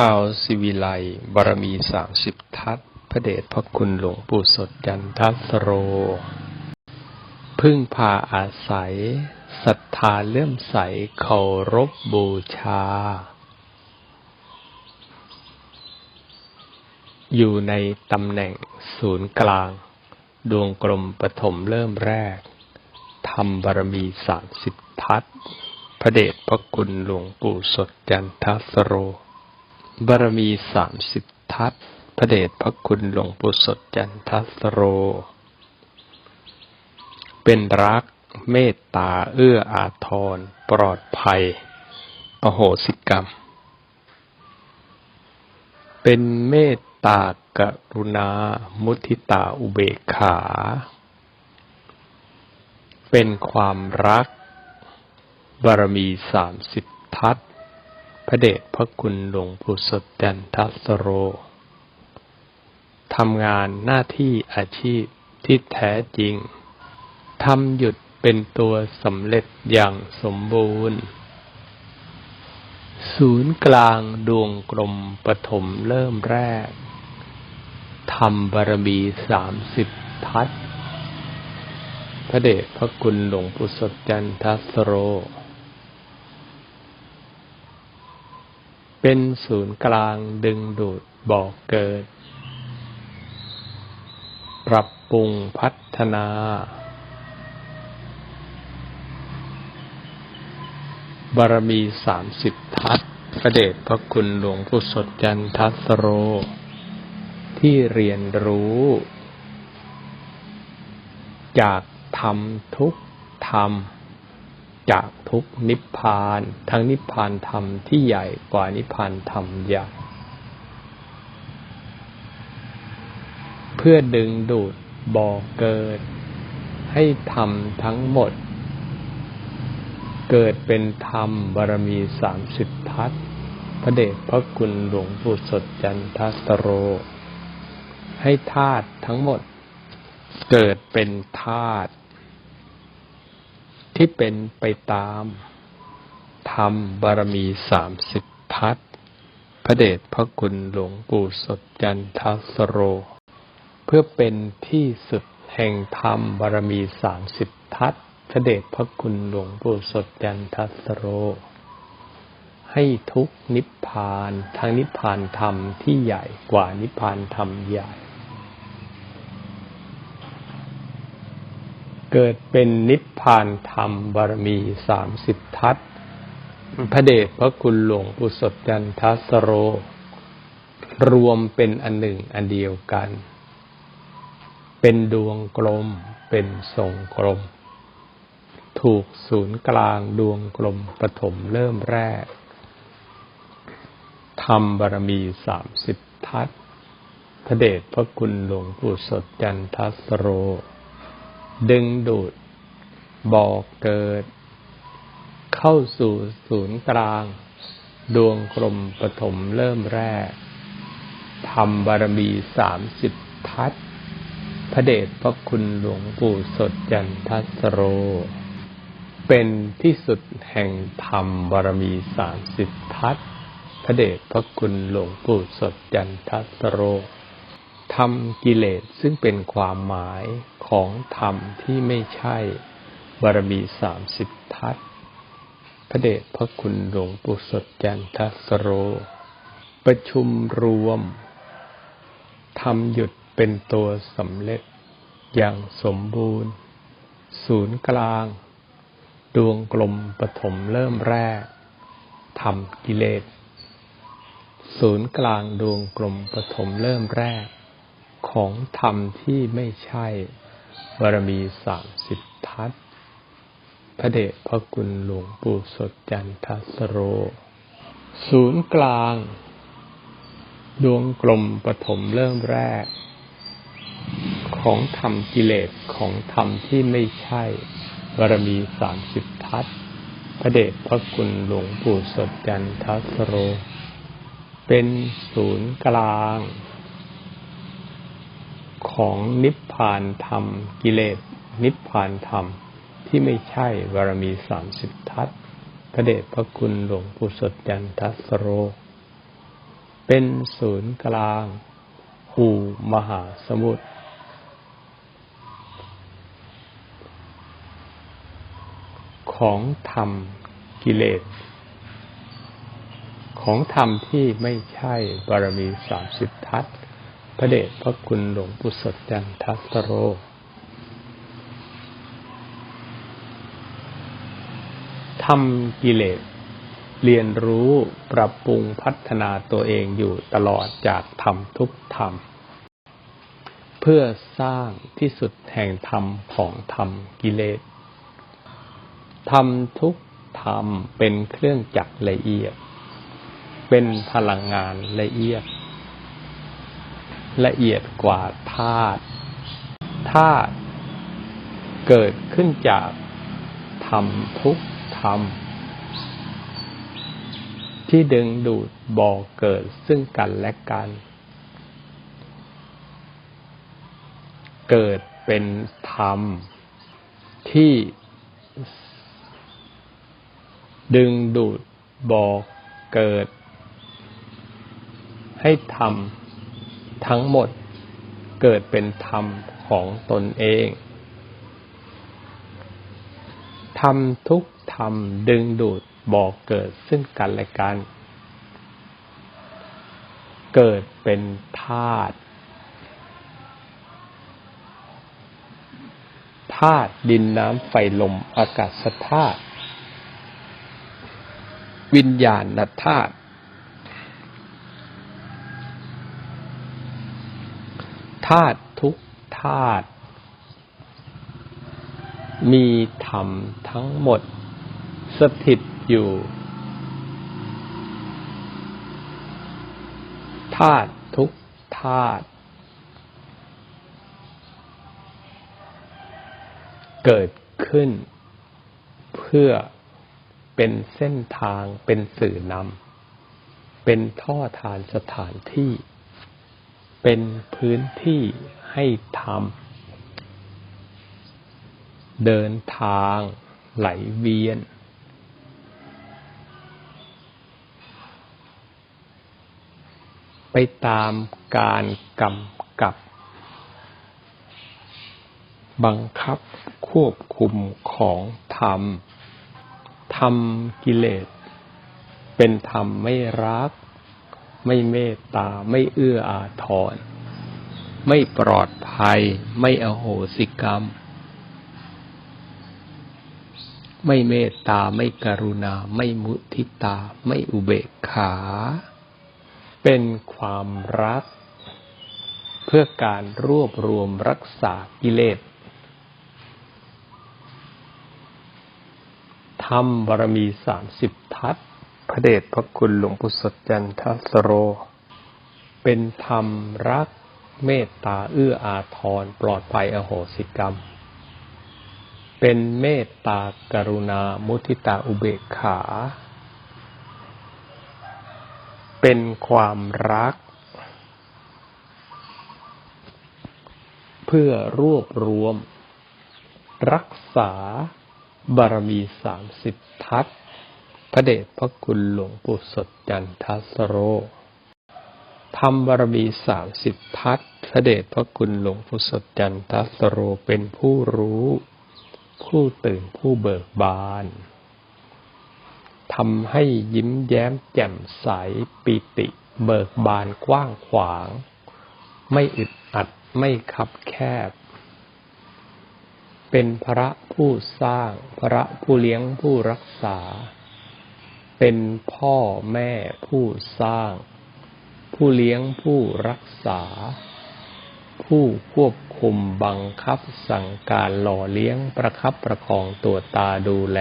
ชาวสิวิไลบารมีสามสิบทัศพระเดชพระคุณหลวงปู่สดจันทัสโร พึ่งพาอาศัยศรัทธาเลื่อมใสเคารพบูชา อยู่ในตำแหน่งศูนย์กลาง ดวงกลมปฐมเริ่มแรกทำบารมีสามสิบทัศพระเดชพระคุณหลวงปู่สดจันทัสโร บารมีสามสิบทัศพระเดชพระคุณหลวงปู่สดจันทัสโร เป็นรักเมตตาเอื้ออาทร ปลอดภัย อโหสิกรรม เป็นเมตตากรุณา มุทิตาอุเบกขา เป็นความรัก บารมีสามสิบทัศน์ พระเดชพระคุณหลวงปู่สดจันทัสโร ทำงานหน้าที่อาชีพที่แท้จริง ทำหยุดเป็นตัวสำเร็จอย่างสมบูรณ์ ศูนย์กลางดวงกลมปฐมเริ่มแรก ทำบารมีสามสิบทัศพระเดชพระคุณหลวงปู่สดจันทัสโร เป็นศูนย์กลางดึงดูดบอกเกิด ปรับปรุงพัฒนา บารมีสามสิบทัศน์พระเดชพระคุณหลวงปู่สดจันทัสโร ที่เรียนรู้ จากธรรมทุกธรรม จากทุกนิพพาน ทั้งนิพพานธรรมที่ใหญ่กว่านิพพานธรรมใหญ่ เพื่อดึงดูดบ่อเกิด ให้ธรรมทั้งหมด เกิดเป็นธรรมบารมีสามสิบทัศพระเดชพระคุณหลวงปู่สดจันทัสโร ให้ธาตุทั้งหมด เกิดเป็นธาตุ ที่เป็นไปตามธรรมบารมีสามสิบทัศพระเดชพระคุณหลวงปู่สดจันทัสโร เพื่อเป็นที่สุดแห่งธรรมบารมีสามสิบทัศพระเดชพระคุณหลวงปู่สดจันทัสโร ให้ทุกนิพพานทั้งนิพพานธรรมที่ใหญ่กว่านิพพานธรรมใหญ่ เกิดเป็นนิพพานธรรมบารมีสามสิบทัศพระเดชพระคุณหลวงปู่สดจันทัสโร รวมเป็นอันหนึ่งอันเดียวกัน เป็นดวงกลมเป็นทรงกลม ถูกศูนย์กลางดวงกลมปฐมเริ่มแรกธรรมบารมีสามสิบทัศพระเดชพระคุณหลวงปู่สดจันทัสโร ดึงดูด บอกเกิด เข้าสู่ศูนย์กลาง ดวงกลมปฐมเริ่มแรกธรรมบารมีสามสิบทัศพระเดชพระคุณหลวงปู่สดจันทัสโร เป็นที่สุดแห่งธรรมบารมีสามสิบทัศพระเดชพระคุณหลวงปู่สดจันทัสโรทำกิเลสซึ่งเป็นความหมาย ของธรรมที่ไม่ใช่บารมีสามสิบทัศพระเดชพระคุณหลวงปู่สดจันทัสโร ประชุมรวมทำหยุดเป็นตัวสำเร็จอย่างสมบูรณ์ ศูนย์กลาง ดวงกลมปฐมเริ่มแรกทำกิเลส ศูนย์กลางดวงกลมปฐมเริ่มแรก ของธรรมที่ไม่ใช่ บารมีสามสิบทัศพระเดชพระคุณหลวงปู่สดจันทสโร ศูนย์กลาง ดวงกลมปฐมเริ่มแรก ของธรรมกิเลสของธรรมที่ไม่ใช่บารมีสามสิบทัศพระเดชพระคุณหลวงปู่สดจันทสโร เป็นศูนย์กลาง ของนิพพานธรรม กิเลส นิพพานธรรม ที่ไม่ใช่บารมีสามสิบทัศพระเดชพระคุณหลวงปู่สดจันทัสโร เป็นศูนย์กลางหูมหาสมุทรของธรรมกิเลส ของธรรมที่ไม่ใช่บารมีสามสิบทัศน์ พระเดชพระคุณหลวงปู่สดจันทัสโร ทำกิเลส เรียนรู้ปรับปรุงพัฒนาตัวเองอยู่ตลอดจากธรรมทุกธรรม เพื่อสร้างที่สุดแห่งธรรมของธรรมกิเลส ธรรมทุกธรรมเป็นเครื่องจักรละเอียด เป็นพลังงานละเอียด ละเอียดกว่าธาตุธาตุเกิดขึ้นจากธรรมทุกธรรม ที่ดึงดูดบ่อเกิดซึ่งกันและกัน เกิดเป็นธรรม ที่ดึงดูดบ่อเกิด ให้ทำ ทั้งหมดเกิดเป็นธรรมของตนเองทำทุกธรรมดึงดูดบอกเกิดซึ่งกันและกัน เกิดเป็นธาตุธาตุดินน้ำไฟลมอากาศธาตุวิญญาณธาตุ ธาตุทุกธาตุมีธรรมทั้งหมด สถิตอยู่ธาตุทุกธาตุเกิดขึ้น เพื่อเป็นเส้นทางเป็นสื่อนำเป็นท่อทานสถานที่ เป็นพื้นที่ให้ทำเดินทางไหลเวียน ไปตามการกำกับ บังคับควบคุมของธรรมทำกิเลส เป็นธรรมไม่รัก ไม่เมตตา ไม่เอื้ออาทร ไม่ปลอดภัย ไม่อโหสิกรรม ไม่เมตตา ไม่กรุณา ไม่มุทิตา ไม่อุเบกขา เป็นความรัก เพื่อการรวบรวมรักษากิเลสธรรมบารมีสามสิบทัศ ระเดชพระคุณหลวงปู่สดจันทสโร เป็นธรรมรักเมตตาเอื้ออาทรปลอดภัยอโหสิกรรม เป็นเมตตากรุณามุทิตาอุเบกขา เป็นความรัก เพื่อรวบรวม รักษาบารมีสามสิบทัศ พระเดชพระคุณหลวงปู่สดจันทัสโรทำบารมีสามสิบทัศพระเดชพระคุณหลวงปู่สดจันทัสโรเป็นผู้รู้ ผู้ตื่นผู้เบิกบานทำให้ยิ้มแย้มแจ่มใสปิติ เบิกบานกว้างขวาง ไม่อึดอัดไม่คับแคบ เป็นพระผู้สร้าง พระผู้เลี้ยงผู้รักษา เป็นพ่อแม่ผู้สร้าง ผู้เลี้ยงผู้รักษา ผู้ควบคุมบังคับสั่งการหล่อเลี้ยงประคับประคองตัวตาดูแล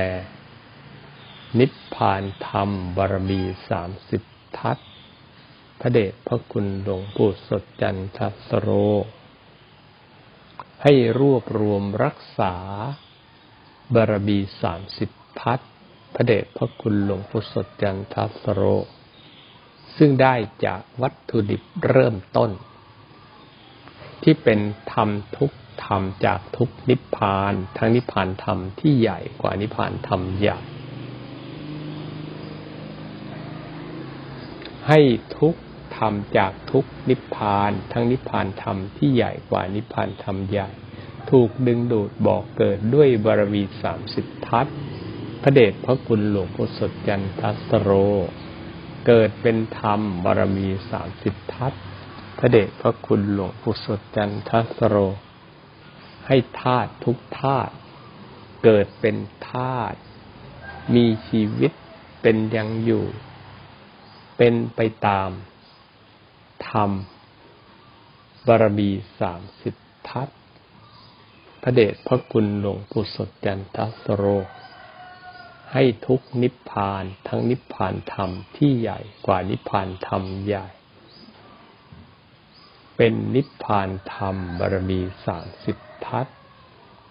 นิพพานธรรมบารมีสามสิบทัศพระเดชพระคุณหลวงปู่สดจันทสโร ให้รวบรวมรักษาบารมีสามสิบทัศ พระเดชพระคุณหลวงพุทธจันทสโร ซึ่งได้จากวัตถุดิบเริ่มต้น ที่เป็นธรรมทุกธรรมจากทุกนิพพาน ทั้งนิพพานธรรมที่ใหญ่กว่านิพพานธรรมใหญ่ให้ทุกธรรมจากทุกนิพพาน ทั้งนิพพานธรรมที่ใหญ่กว่านิพพานธรรมใหญ่ ถูกดึงดูดบอกเกิดด้วยบารมีสามสิบทัศน์ พระเดชพระคุณหลวงพ่อสดจันทัสโร เกิดเป็นธรรมบารมีสามสิบทัศพระเดชพระคุณหลวงปู่สดจันทัสโร ให้ธาตุทุกธาตุเกิดเป็นธาตุมีชีวิตเป็นยังอยู่ เป็นไปตาม ธรรม บารมีสามสิบทัศพระเดชพระคุณหลวงปู่สดจันทัสโร ให้ทุกนิพพานทั้งนิพพานธรรมที่ใหญ่กว่านิพพานธรรมใหญ่ เป็นนิพพานธรรมบารมีสามสิบทัศ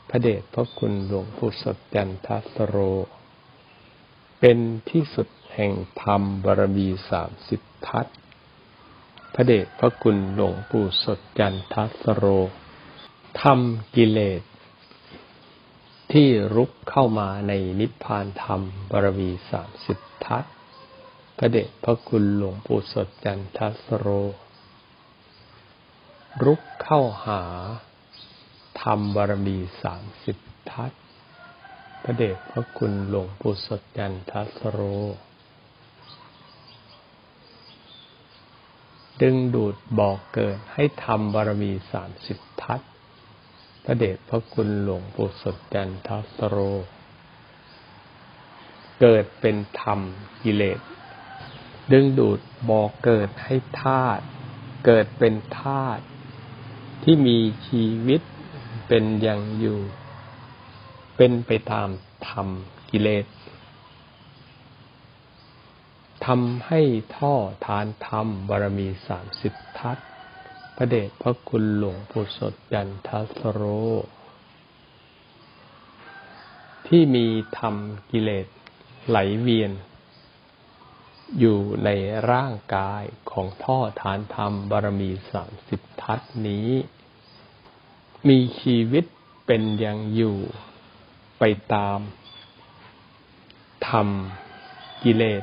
พระเดชพระคุณหลวงปู่สดจันทัสโร เป็นที่สุดแห่งธรรมบารมีสามสิบทัศพระเดชพระคุณหลวงปู่สดจันทัสโรทำกิเลส ที่รุกเข้ามาในนิพพานธรรมบารมีสามสิบทัศพระเดชพระคุณหลวงปู่สดจันทัสโร รุกเข้าหาธรรมบารมีสามสิบทัศพระเดชพระคุณหลวงปู่สดจันทัสโร ดึงดูดบอกเกิดให้ทำบารมีสามสิบทัศ พระเดชพระคุณหลวงปู่สดจันทัสโร เกิดเป็นธรรมกิเลส ดึงดูดบอกเกิดให้ธาตุเกิดเป็นธาตุที่มีชีวิตเป็นอย่างอยู่ เป็นไปตามธรรมกิเลสทำให้ท่อทานธรรมบารมีสามสิบทัศน พระเดชพระคุณหลวงปู่สดจันทัสโร ที่มีธรรมกิเลสไหลเวียน อยู่ในร่างกายของท่อฐานธรรมบารมีสามสิบทัศนี้ มีชีวิตเป็นยังอยู่ไปตามธรรมกิเลส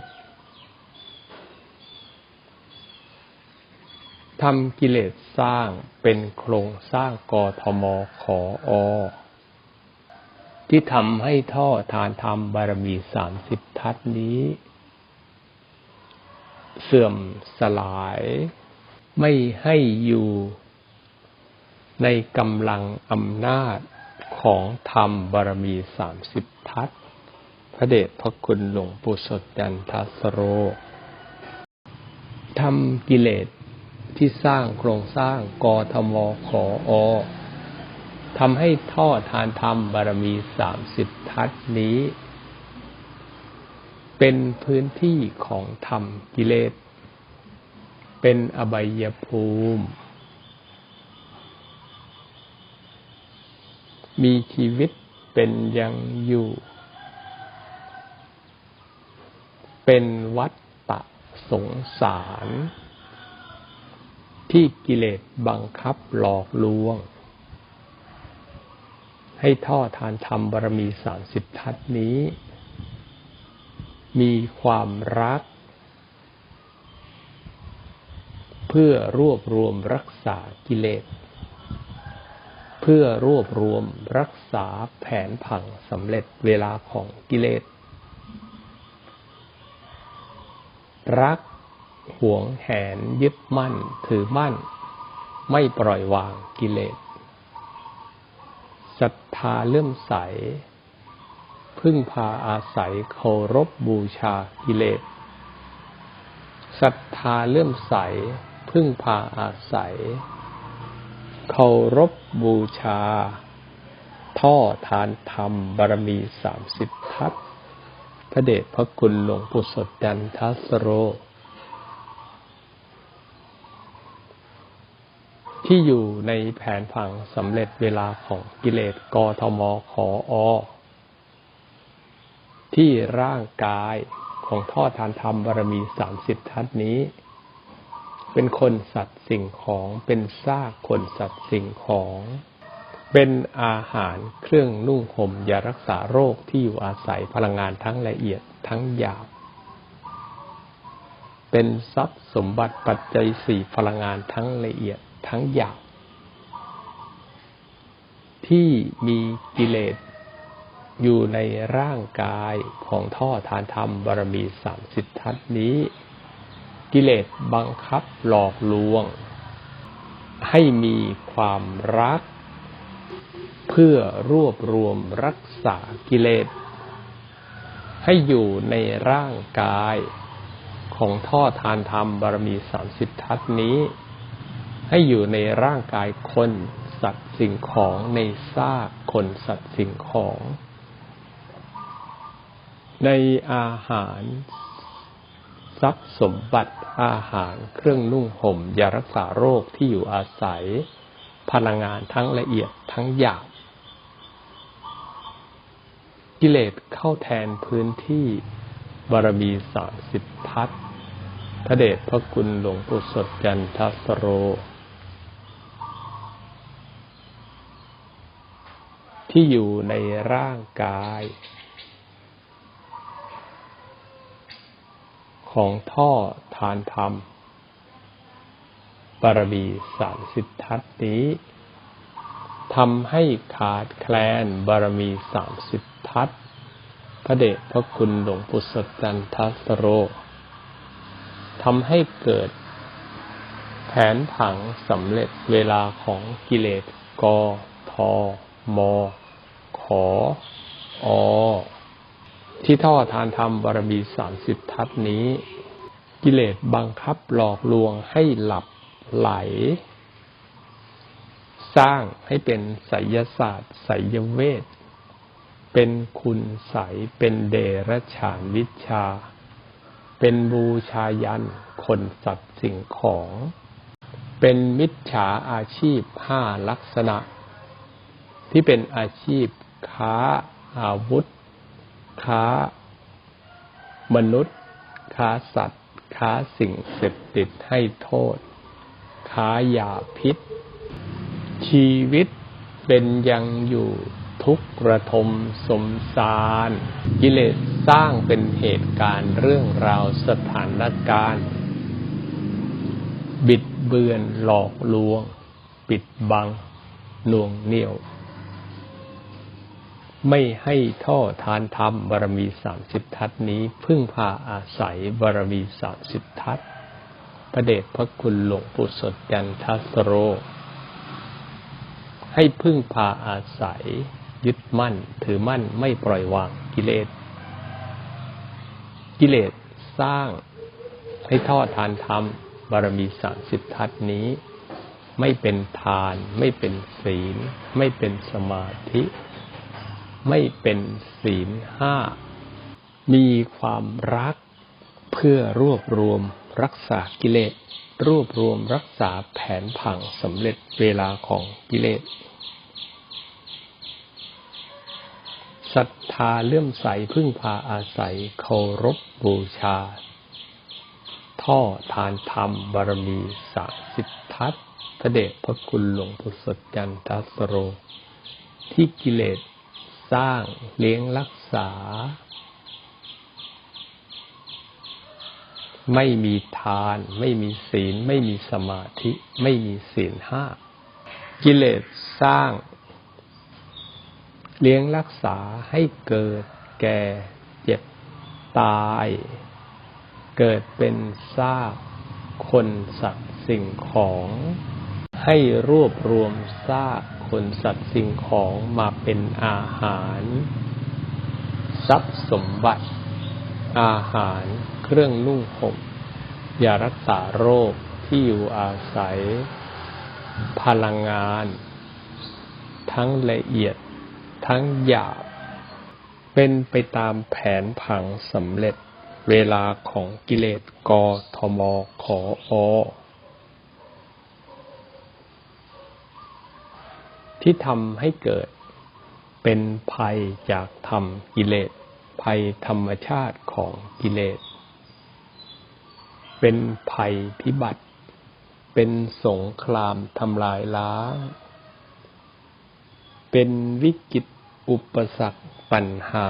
ทำกิเลสสร้างเป็นโครงสร้างกทมขออที่ทำให้ท่อทานธรรมบารมีสามสิบทัศนี้ เสื่อมสลาย ไม่ให้อยู่ในกำลังอำนาจของธรรมบารมีสามสิบทัศพระเดชพระคุณหลวงปู่สดจันทัสโรทำกิเลส ที่สร้างโครงสร้างกทมขออทำให้ท่อทานธรรมบารมีสามสิบทัศนี้ เป็นพื้นที่ของธรรมกิเลส เป็นอบายภูมิ มีชีวิตเป็นยังอยู่ เป็นวัฏฏะสงสาร ที่กิเลสบังคับหลอกลวง ให้ท่อทานธรรมบารมีสามสิบทัศนี้ มีความรัก เพื่อรวบรวมรักษากิเลส เพื่อรวบรวมรักษาแผนผังสำเร็จเวลาของกิเลส รัก ห่วงแหนยึดมั่น ถือมั่น ไม่ปล่อยวางกิเลสศรัทธาเลื่อมใส พึ่งพาอาศัยเคารพบูชากิเลสศรัทธาเลื่อมใส พึ่งพาอาศัย เคารพบูชา ท่อทานธรรมบารมีสามสิบทัศพระเดชพระคุณหลวงปู่สดันทัสโร ที่อยู่ในแผนผังสำเร็จเวลาของกิเลสกทมขออ ที่ร่างกายของท่อทานธรรมบารมีสามสิบทัศนี้ เป็นคนสัตว์สิ่งของเป็นซากคนสัตว์สิ่งของ เป็นอาหารเครื่องนุ่งห่มยารักษาโรคที่อยู่อาศัยพลังงานทั้งละเอียดทั้งหยาบเป็นทรัพย์สมบัติปัจจัยสี่พลังงานทั้งละเอียด ทั้งหยาบที่มีกิเลสอยู่ในร่างกายของท่อทานธรรมบารมีสามสิททัศนี้ กิเลสบังคับหลอกลวง ให้มีความรัก เพื่อรวบรวมรักษากิเลส ให้อยู่ในร่างกายของท่อทานธรรมบารมีสามสิบทัศนี้ ให้อยู่ในร่างกายคนสัตว์สิ่งของในซากคนสัตว์สิ่งของ ในอาหารทรัพย์สมบัติอาหารเครื่องนุ่งห่มยารักษาโรคที่อยู่อาศัย พลังงานทั้งละเอียดทั้งหยาบกิเลสเข้าแทนพื้นที่บารมีสามสิบทัศพระเดชพระคุณหลวงปู่สดจันทสโร ที่อยู่ในร่างกาย ของท่อทานธรรมบารมีสามสิททัศนี้ทำให้ขาดแคลนบารมีสามสิททัศพระเดชพระคุณหลวงปู่สจันทัสโรทำให้เกิด แผนผังสำเร็จเวลาของกิเลสกทม ขออที่ท่อทานธรรมบารมีสามสิบทัศนี้ กิเลสบังคับหลอกลวงให้หลับไหล สร้างให้เป็นไสยศาสตร์ไสยเวท เป็นคุณใสเป็นเดรฉานวิชา เป็นบูชายัน คนสัตว์สิ่งของ เป็นมิจฉาอาชีพห้าลักษณะ ที่เป็นอาชีพ ค้าอาวุธ ค้ามนุษย์ ค้าสัตว์ ค้าสิ่งเสพติดให้โทษ ค้ายาพิษ ชีวิตเป็นยังอยู่ทุกระทมสมสาร กิเลสสร้างเป็นเหตุการณ์เรื่องราวสถานการณ์ บิดเบือนหลอกลวง ปิดบังหน่วงเหนี่ยว ไม่ให้ท่อทานธรรมบารมีสามสิบทัศนี้พึ่งพาอาศัยบารมีสามสิบทัศพระเดชพระคุณหลวงปู่สดจันทัสโร ให้พึ่งพาอาศัย ยึดมั่น ถือมั่นไม่ปล่อยวางกิเลส กิเลสสร้างให้ท่อทานธรรมบารมีสามสิบทัศนี้ ไม่เป็นทาน ไม่เป็นศีล ไม่เป็นสมาธิ ไม่เป็นศีลห้า มีความรักเพื่อรวบรวมรักษากิเลส รวบรวมรักษาแผนผังสำเร็จเวลาของกิเลสศรัทธาเลื่อมใสพึ่งพาอาศัยเคารพบูชา ท่อทานธรรมบารมีสาสิบทัศพระเดชพระคุณหลวงปู่สดจันทสโร ที่กิเลส สร้างเลี้ยงรักษา ไม่มีทาน ไม่มีศีล ไม่มีสมาธิ ไม่มีศีลห้า กิเลสสร้าง เลี้ยงรักษาให้เกิดแก่เจ็บตาย เกิดเป็นซากคนสัตว์สิ่งของ ให้รวบรวมซาก คนสัตว์สิ่งของมาเป็นอาหาร ทรัพย์สมบัติ อาหาร เครื่องนุ่งห่มยารักษาโรคที่อยู่อาศัย พลังงาน ทั้งละเอียด ทั้งหยาบ เป็นไปตามแผนผังสำเร็จเวลาของกิเลสกอทมขออ ที่ทำให้เกิด เป็นภัยจากธรรมกิเลส ภัยธรรมชาติของกิเลส เป็นภัยพิบัติ เป็นสงครามทำลายล้างเป็นวิกฤตอุปสรรคปัญหา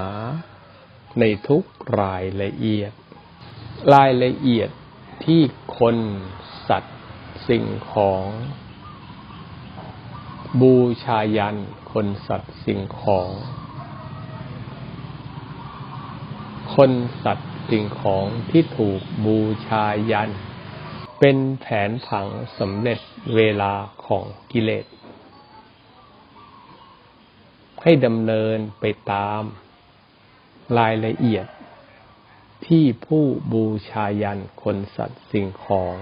ในทุกรายละเอียด รายละเอียดที่คนสัตว์สิ่งของ บูชายันคนสัตว์สิ่งของ คนสัตว์สิ่งของที่ถูกบูชายัน เป็นแผนผังสำเร็จเวลาของกิเลส ให้ดำเนินไปตามรายละเอียดที่ผู้บูชายันคนสัตว์สิ่งของ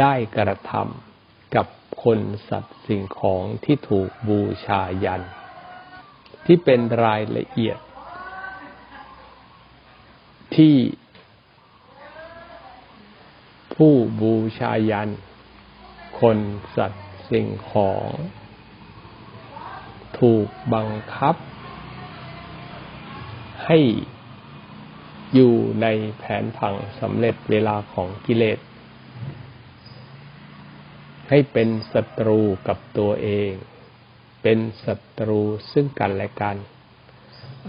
ได้กระทำ กับคนสัตว์สิ่งของที่ถูกบูชายัน ที่เป็นรายละเอียด ที่ผู้บูชายัน คนสัตว์สิ่งของ ถูกบังคับ ให้อยู่ในแผนผังสำเร็จเวลาของกิเลส ให้เป็นศัตรูกับตัวเอง เป็นศัตรูซึ่งกันและกัน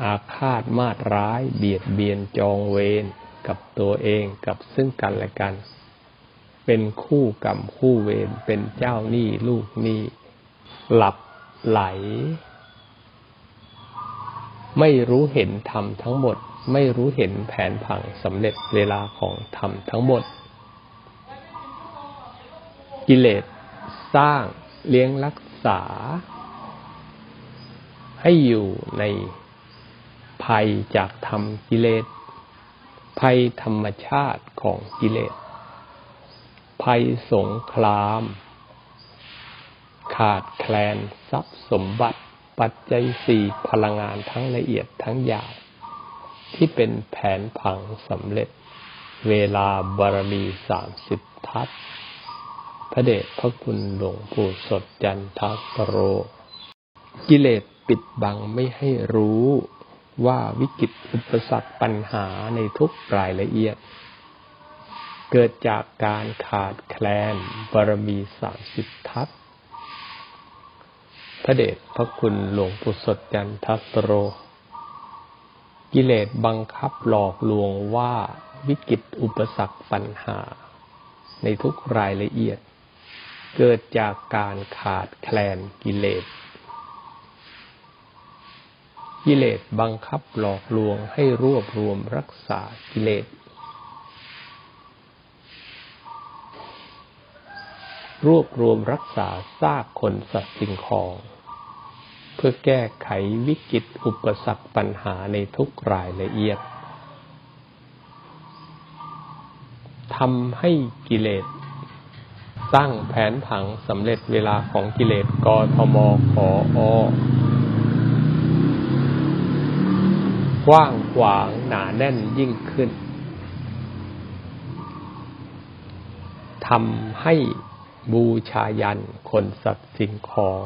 อาฆาตมาตร้ายเบียดเบียนจองเวรกับตัวเองกับซึ่งกันและกัน เป็นคู่กรรมคู่เวรเป็นเจ้าหนี้ลูกหนี้ หลับไหล ไม่รู้เห็นธรรมทั้งหมด ไม่รู้เห็นแผนผังสำเร็จเวลาของธรรมทั้งหมด กิเลสสร้างเลี้ยงรักษา ให้อยู่ในภัยจากธรรมกิเลส ภัยธรรมชาติของกิเลส ภัยสงคราม ขาดแคลนทรัพย์สมบัติ ปัจจัยสี่พลังงานทั้งละเอียดทั้งหยาบที่เป็นแผนผังสำเร็จ เวลาบารมีสามสิบทัศ พระเดชพระคุณหลวงปู่สดจันทสโร กิเลสปิดบังไม่ให้รู้ว่าวิกฤตอุปสรรคปัญหาในทุกรายละเอียด เกิดจากการขาดแคลนบารมีสามสิบทัศพระเดชพระคุณหลวงปู่สดจันทสโร กิเลสบังคับหลอกลวงว่าวิกฤตอุปสรรคปัญหา ในทุกรายละเอียด เกิดจากการขาดแคลนกิเลส กิเลสบังคับหลอกลวงให้รวบรวมรักษากิเลส รวบรวมรักษาซากคนสัตว์สิ่งของ เพื่อแก้ไขวิกฤตอุปสรรคปัญหาในทุกรายละเอียดทำให้กิเลส สร้างแผนผังสำเร็จเวลาของกิเลสกทมขออกว้างขวางหนาแน่นยิ่งขึ้นทำให้บูชายันคนสัตว์สิ่งของ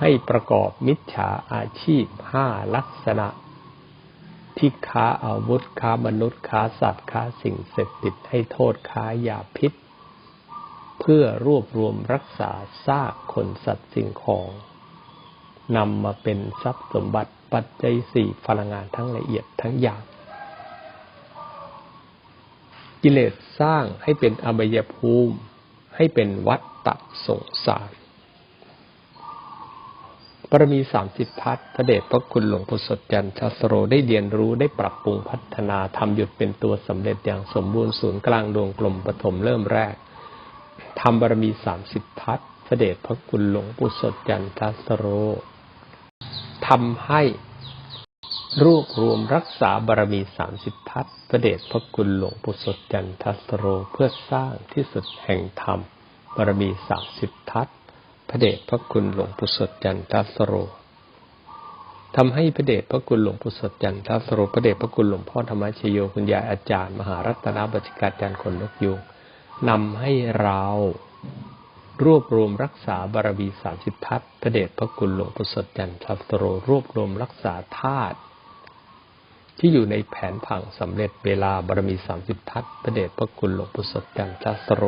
ให้ประกอบมิจฉาอาชีพห้าลักษณะ ที่ค้าอาวุธค้ามนุษย์ค้าสัตว์ค้าสิ่งเสพติดให้โทษค้ายาพิษ เพื่อรวบรวมรักษาซากคนสัตว์สิ่งของนำมาเป็นทรัพย์สมบัติปัจจัยสี่พลังงานทั้งละเอียดทั้งหยาบกิเลสสร้างให้เป็นอบายภูมิ ให้เป็นวัฏฏะสงสาร ปรมีสามสิบพัฒพระเดชพระคุณหลวงปู่สดจันทสโรได้เรียนรู้ได้ปรับปรุงพัฒนาทำหยุดเป็นตัวสำเร็จอย่างสมบูรณ์ศูนย์กลางดวงกลมปฐมเริ่มแรกทำบารมีสามสิบพัฒพระเดชพระคุณหลวงปู่สดจันทสโรทำให้รวบรวมรักษาบารมีสามสิบทัศพระเดชพระคุณหลวงปู่สดจันทสโรเพื่อสร้างที่สุดแห่งธรรมบารมีสามสิบทัศ ระเดชพระคุณหลวงปู่สดจันทสโรทำให้พระเดชพระคุณหลวงปู่สดจันทสโรพระเดชพระคุณหลวงพ่อธรรมชโยคุณยายอาจารย์ มหารัตนบัจิกาจารย์คนนกยูงนำให้เรารวบรวมรักษาบารมีสามสิบทัศพระเดชพระคุณหลวงปู่สดจันทสโรรวบรวมรักษาธาตุที่อยู่ในแผนผังสำเร็จเวลาบารมีสามสิบทัศพระเดชพระคุณหลวงปู่สดจันทสโร